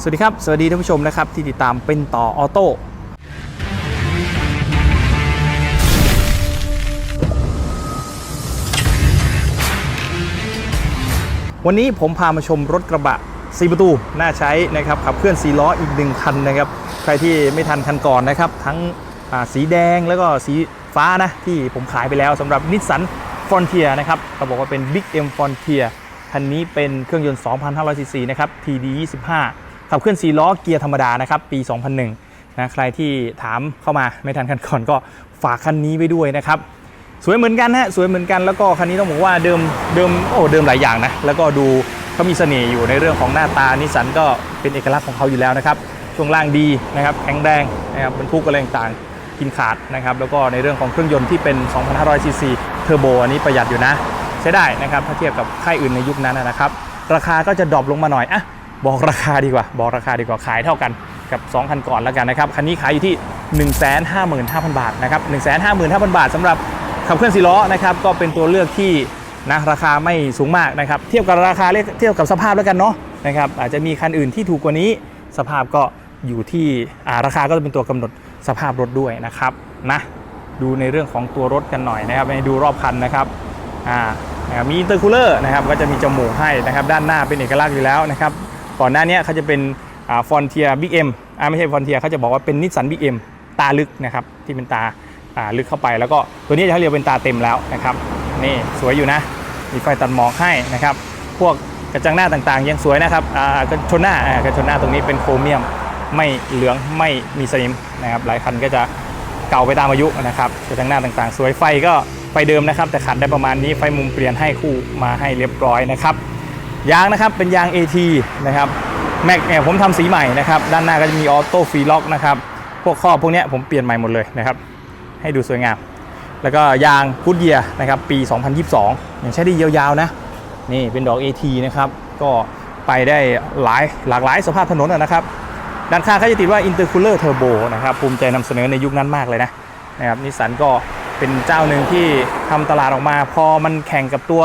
สวัสดีครับ สวัสดีท่านผู้ชมนะครับที่ติดตามเป็นต่อออโต้วันนี้ผมพามาชมรถกระบะ 4 ประตู น่าใช้นะครับขับเคลื่อน 4 ล้ออีกหนึ่งคันนะครับ ใครที่ไม่ทันคันก่อนนะครับ ทั้งสีแดงแล้วก็สีฟ้านะ ที่ผมขายไปแล้วสำหรับนิสสันฟอนเทียนะครับเขาบอกว่าเป็น Big M Frontier คันนี้เป็นเครื่องยนต์ 2,500ซีซีนะครับ TD 25 ขับเคลื่อน4ล้อเกียร์ธรรมดานะครับปี 2001นะใครที่ถามเข้ามาไม่ทันคันก่อนก็ฝากคันนี้ไว้ด้วยนะครับสวยเหมือนกันฮะสวยเหมือนกันแล้วก็คันนี้ต้องบอกว่าเดิมเดิมโอ้เดิมหลายอย่างนะแล้วก็ดูเขามีเสน่ห์อยู่ในเรื่องของหน้าตานิสันก็เป็นเอกลักษณ์ของเขาอยู่แล้วนะครับช่วงล่างดีนะครับแข็งแรงนะครับบรรทุกอะไรต่างกินขาดนะครับแล้วก็ในเรื่องของเครื่องยนต์ที่เป็น 2,500 ซีซีเทอร์โบอันนี้ประหยัดอยู่นะ ใช้ได้นะครับถ้าเทียบกับค่ายอื่นในยุคนั้นนะครับ ราคาก็จะดรอปลงมาหน่อยอะ บอกราคาดีกว่า บอกราคาดีกว่าขายเท่ากันกับ 2 คันก่อนแล้วกันนะครับ คันนี้ขายอยู่ที่ 155,000 บาทนะครับ 155,000 บาทสำหรับขับเคลื่อนสีล้อนะครับก็เป็นตัวเลือกที่นะราคาไม่สูงมากนะครับ เทียบกับราคาเทียบกับสภาพแล้วกันเนาะนะครับอาจจะมีคันอื่นที่ถูกกว่านี้สภาพก็อยู่ที่ราคาก็จะเป็นตัวกำหนดสภาพรถด้วยนะครับนะดูในเรื่องของตัวรถกันหน่อยนะครับให้ดูรอบคันนะครับอ่านะมีอินเตอร์คูลเลอร์นะครับก็จะมีจมูกให้นะครับด้านหน้าเป็นเอกลักษณ์อยู่แล้วนะครับ ก่อนหน้านี้เขาจะเป็นฟอนเทียบิ๊กเอ็มไม่ใช่ฟอนเทียเขาจะบอกว่าเป็นนิสสันบิ๊กเอ็มตาลึกนะครับที่เป็นตาาลึกเข้าไปแล้วก็ตัวนี้เขาเรียกเป็นตาเต็มแล้วนะครับนี่สวยอยู่นะ มีไฟตัดหมอกให้นะครับ พวกกระจังหน้าต่างๆ ยังสวยนะครับกระชนหน้าอ่ากระชนหน้าตรงนี้เป็นโครเมียม ไม่เหลืองไม่มีสนิมนะครับหลายคันก็จะเก่าไปตามอายุนะครับกระจังหน้าต่างๆ สวยไฟก็ไฟเดิมนะครับ แต่ขัดได้ประมาณนี้ไฟมุมเปลี่ยนให้คู่มาให้เรียบร้อยนะครับ ยางนะครับเป็นยาง AT นะครับแม็กเนี่ยผมทำสีใหม่นะครับด้านหน้าก็จะมีออโต้ฟรีล็อกนะครับพวกข้อบพวกเนี้ยผมเปลี่ยนใหม่หมดเลยนะครับให้ดูสวยงาม แล้วก็ยางพุดเยียนะครับปี 2022 ยังใช้ได้ยาวๆนะนี่เป็นดอก AT นะครับก็ไปได้หลายหลากหลายสภาพถนนนะครับด้านข้างเขาจะติดว่า Intercooler Turbo นะครับภูมิใจนำเสนอในยุคนั้นมากเลยนะนะครับนิสสันก็เป็นเจ้าหนึ่งที่ทำตลาดออกมา พอมันแข่งกับตัว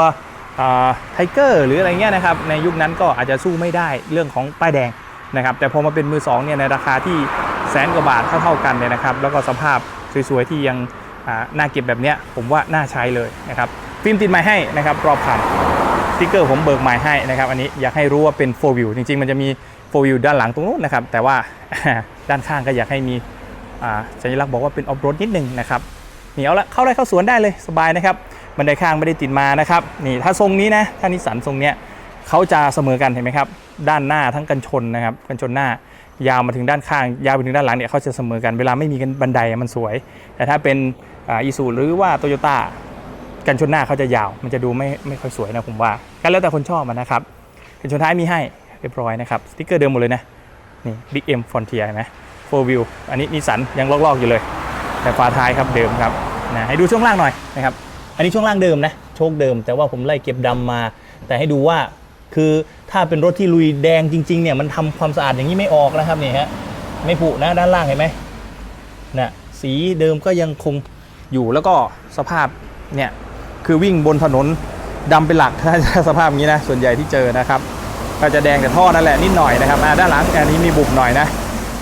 ไทเกอร์หรืออะไรเงี้ยนะครับในยุคนั้นก็อาจจะสู้ไม่ได้เรื่องของป้ายแดงนะครับแต่พอมาเป็นมือสองเนี่ยในราคาที่แสนกว่าบาทเท่าๆกันเนี่ยนะครับแล้วก็สภาพสวยๆที่ยังน่าเก็บแบบเนี้ยผมว่าน่าใช้เลยนะครับฟิล์มติดใหม่ให้นะครับรอบคันสติ๊กเกอร์ผมเบิกใหม่ให้นะครับอันนี้อยากให้รู้ว่าเป็น4 view จริงๆ มันจะมี4 view ด้านหลังตรงนู้นนะครับแต่ว่าด้านข้างก็อยากให้มีสัญลักษณ์บอกว่าเป็นออฟโรดนิดนึงนะครับนี่เอาละเข้าไร่เข้าสวนได้เลยสบายนะครับ บันไดข้างไม่ได้ติดมานะครับนี่ถ้าทรงนี้นะถ้านิสสันทรงเนี้ยเขาจะเสมอกันเห็นไหมครับ ด้านหน้าทั้งกันชนนะครับกันชนหน้ายาวมาถึงด้านข้าง ยาวไปถึงด้านหลังเนี่ยเขาจะเสมอกันเวลาไม่มีกันบันไดมันสวย แต่ถ้าเป็นอีซูหรือว่าโตโยต้ากันชนหน้าเขาจะยาว มันจะดูไม่ไม่ค่อยสวยนะผมว่าก็แล้วแต่คนชอบมันนะครับกันชนท้ายมีให้เรียบร้อยนะครับสติ๊กเกอร์เดิมหมดเลยนะนี่ Big M Frontier เห็นไหม4 View อันนี้นิสสันยังลอกๆอยู่เลย แต่ฝาท้ายครับเดิมครับนะให้ดูช่วงล่างหน่อยนะครับ อันนี้ช่วงล่างเดิมนะโชคเดิม แต่ว่าผมไล่เก็บดำมา แต่ให้ดูว่าคือถ้าเป็นรถที่ลุยแดงจริง ๆ เนี่ยมันทำความสะอาดอย่างนี้ไม่ออกนะครับนี่ฮะไม่ผุนะด้านล่างเห็นไหมนะสีเดิมก็ยังคงอยู่แล้วก็สภาพเนี่ยคือวิ่งบนถนนดำเป็นหลักถ้าสภาพอย่างนี้นะส่วนใหญ่ที่เจอนะครับก็จะแดงแต่ท่อนั่นแหละนิดหน่อยนะครับด้านหลังอันนี้มีบุบหน่อยนะ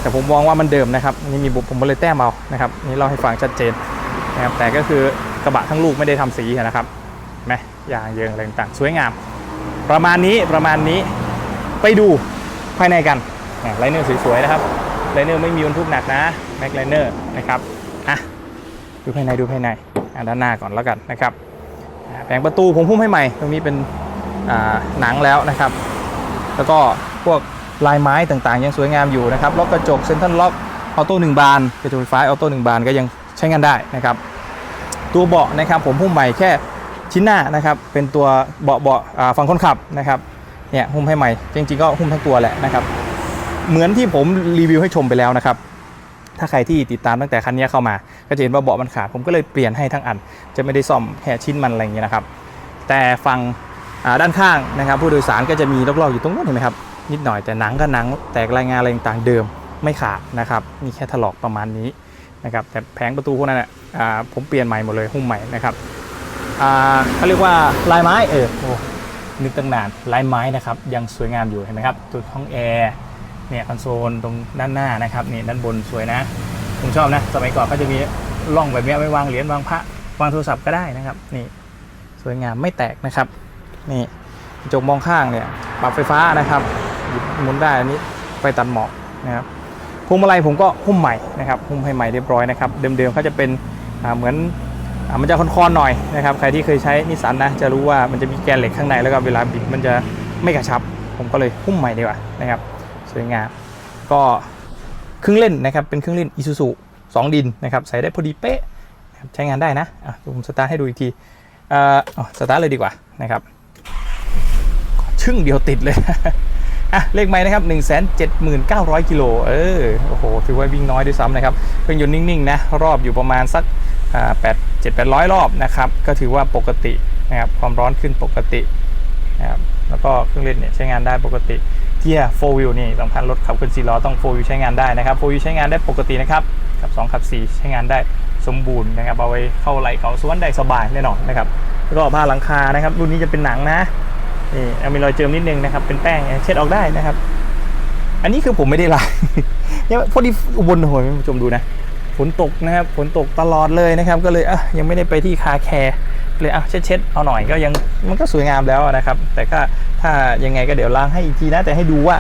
แต่ผมมองว่ามันเดิมนะครับนี่มีบุบผมก็เลยแต้มเอานะครับนี่เล่าให้ฟังชัดเจนนะครับแต่ก็คือ กระบะทั้งลูกไม่ได้ทำสีนะครับเห็นไหมยางเยิงอะไรต่างสวยงาม ประมาณนี้ประมาณนี้ไปดูภายในกันไลเนอร์สวยๆนะครับไลเนอร์ไม่มีบรรทุกหนักนะแม็กไลเนอร์นะครับอะดูภายในดูภายในด้านหน้าก่อนแล้วกันนะครับแผงประตูผมพุ่มให้ใหม่ ตรงนี้เป็นหนังแล้วนะครับ แล้วก็พวกลายไม้ต่างๆ ยังสวยงามอยู่นะครับล็อกกระจกเซ็นทรัลล็อกออโต้หนึ่งบานกระจกไฟฟ้าออโต้หนึ่งบานก็ยังใช้งานได้นะครับ ตัวเบาะนะครับผมหุ้มใหม่แค่ชิ้นหน้านะครับเป็นตัวเบาะเบาะฝั่งคนขับนะครับเนี่ยหุ้มให้ใหม่จริงๆก็หุ้มทั้งตัวแหละนะครับเหมือนที่ผมรีวิวให้ชมไปแล้วนะครับถ้าใครที่ติดตามตั้งแต่คันนี้เข้ามา ก็จะเห็นว่าเบาะมันขาดผมก็เลยเปลี่ยนให้ทั้งอัน จะไม่ได้ซ่อมแค่ชิ้นมันอะไรอย่างเงี้ยนะครับ แต่ฝั่งด้านข้างนะครับ ผู้โดยสารก็จะมีลอกๆอยู่ตรงนู้นเห็นไหมครับนิดหน่อยแต่หนังก็หนังแตกรายงานอะไรต่างเดิมไม่ขาดนะครับมีแค่ถลอกประมาณนี้ นะครับแต่แผงประตูพวกนั้นอะอ่าผมเปลี่ยนใหม่หมดเลยหุ้มใหม่นะครับอ่าเขาเรียกว่าลายไม้เออโอ้นึกตั้งนานลายไม้นะครับยังสวยงามอยู่เห็นไหมครับตัวห้องแอร์เนี่ยคอนโซลตรงด้านหน้านะครับนี่ด้านบนสวยนะผมชอบนะสมัยก่อนก็จะมีร่องแบบนี้ไว้วางเหรียญวางพระวางโทรศัพท์ก็ได้นะครับนี่สวยงามไม่แตกนะครับนี่กระจกมองข้างเนี่ยปรับไฟฟ้านะครับหมุนได้อันนี้ไฟตัดหมอกนะครับ วงมาลัยผมก็หุ้มใหม่นะครับหุ้มให้ใหม่เรียบร้อยนะครับเดิมๆเขาจะเป็นเหมือนอมันจะคอนๆหน่อยนะครับใครที่เคยใช้นิสสันนะจะรู้ว่ามันจะมีแกนเหล็กข้างในแล้วก็เวลาบิดมันจะไม่กระชับ ผมก็เลยหุ้มใหม่ดีกว่านะครับสวยงามก็เครื่องเล่นนะครับเป็นเครื่องเล่นอิซูซุสองดินนะครับใส่ได้พอดีเป๊ะใช้งานได้นะอะผมสตาร์ทให้ดูอีกทีอ่อสตาร์ทเลยดีกว่านะครับชึ่งเดียวติดเลย อะเลขไม้นะครับ 1 7 9 0 0กิโลเออโอ้โหถือว่าวิ่งน้อยด้วยซ้ำนะครับเครื่องยนต์นิ่งๆนะรอบอยู่ประมาณสักอ่า8 7 8 0 0รอบนะครับก็ถือว่าปกตินะครับความร้อนขึ้นปกตินะครับแล้วก็เครื่องเล่นเนี่ยใช้งานได้ปกติเกียร์4 wheel นี่สำคัญรถขับเคลื่อน4ล้อต้อง4 wheel ใช้งานได้นะครับ4 wheel ใช้งานได้ปกตินะครับขับ2ขับ4 ใช้งานได้สมบูรณ์นะครับเอาไว้เข้าไหลเขาสวนได้สบายแน่นอนนะครับแล้วก็ผ้าหลังคานะครับรุ่นนี้จะเป็นหนังนะ นี่เอามีรอยเจิมนิดนึงนะครับ เป็นแป้งเช็ดออกได้นะครับ อันนี้คือผมไม่ได้ล้างเนี่ยพอดีอุบลโหยคุณผู้ชมดูนะฝนตกนะครับฝนตกตลอดเลยนะครับ ก็เลยอะยังไม่ได้ไปที่คาแคร์เลยอะเช็ดเช็ดๆเอาหน่อยก็ยังมันก็สวยงามแล้วนะครับ แต่ก็ถ้ายังไงก็เดี๋ยวล้างให้อีกทีนะ แต่ให้ดูว่า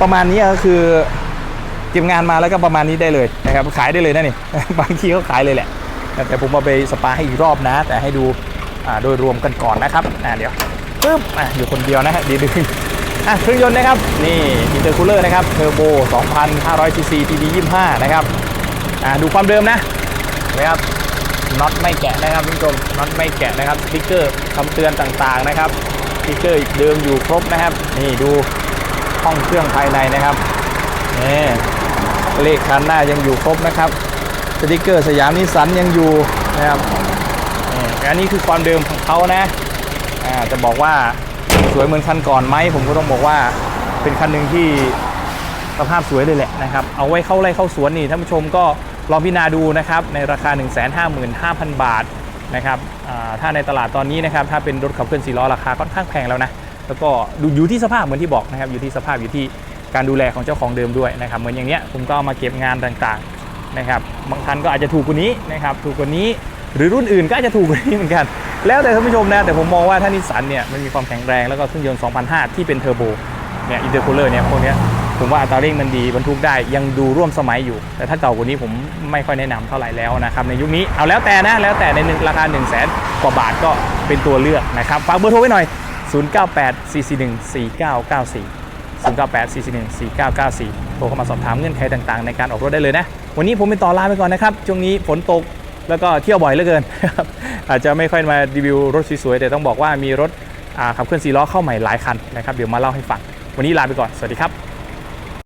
ประมาณนี้ก็คือเตรียมงานมาแล้วก็ประมาณนี้ได้เลยนะครับ ขายได้เลยนะนี่บางทีเขาขายเลยแหละแต่ผมเอาไปสปาให้อีกรอบนะ แต่ให้ดูโดยรวมกันก่อนนะครับอ่าเดี๋ยว ปึ๊บอะอยู่คนเดียวนะฮะดีดึงอะเครื่องยนต์นะครับนี่อินเตอร์คูลเลอร์นะครับเทอร์โบ2,500ซีซี TD 25 นะครับอะดูความเดิมนะนะครับน็อตไม่แกะนะครับคุณผู้ชมน็อตไม่แกะนะครับสติ๊กเกอร์คำเตือนต่างๆนะครับสติ๊กเกอร์เดิมอยู่ครบนะครับ นี่ดูห้องเครื่องภายในนะครับนี่เลขคันหน้ายังอยู่ครบนะครับสติ๊กเกอร์สยามนิสสันยังอยู่นะครับอันนี้คือความเดิมของเขานะ จะบอกว่าสวยเหมือนคันก่อนไหมผมก็ต้องบอกว่าเป็นคันหนึ่งที่สภาพสวยเลยแหละนะครับ เอาไว้เข้าไร่เข้าสวนนี่ท่านผู้ชมก็ลองพิจารณาดูนะครับในราคา 155,000 บาทนะครับถ้าในตลาดตอนนี้นะครับถ้าเป็นรถขับเคลื่อน4ล้อราคาค่อนข้างแพงแล้วนะแล้วก็ดูอยู่ที่สภาพเหมือนที่บอกนะครับอยู่ที่สภาพอยู่ที่การดูแลของเจ้าของเดิมด้วยนะครับเหมือนอย่างเนี้ยผมก็เอามาเก็บงานต่างๆนะครับบางคันก็อาจจะถูกกว่านี้นะครับถูกกว่านี้ หรือรุ่นอื่นก็อาจจะถูกกว่านี้เหมือนกัน แล้วแต่ท่านผู้ชมนะ แต่ผมมองว่าถ้านิสสันเนี่ยมันมีความแข็งแรงแล้วก็เครื่องยนต์ 2005 ที่เป็นเทอร์โบเนี่ยอินเตอร์คูลเลอร์เนี่ยพวกนี้ผมว่าอัตราเร่งมันดีบรรทุกได้ยังดูร่วมสมัยอยู่ แต่ถ้าเก่ากว่านี้ผมไม่ค่อยแนะนำเท่าไหร่แล้วนะครับ ในยุคนี้เอาแล้วแต่นะ แล้วแต่ในหนึ่งราคา1 0 0 0 0แสนกว่าบาทก็เป็นตัวเลือกนะครับฝากเบอร์โทรไว้หน่อย 098 441 4994 098 441 4994 โทรเข้ามาสอบถามเงื่อนไขต่างๆ ในการออกรถได้เลยนะ วันนี้ผมไปต่อลาไปก่อนนะครับ ช่วงนี้ฝนตก แล้วก็เที่ยวบ่อยเหลือเกิน อาจจะไม่ค่อยมารีวิวรถสวยๆแต่ต้องบอกว่ามีรถขับเคลื่อนสีล้อเข้าใหม่หลายคันนะครับเดี๋ยวมาเล่าให้ฟัง วันนี้ลาไปก่อน สวัสดีครับ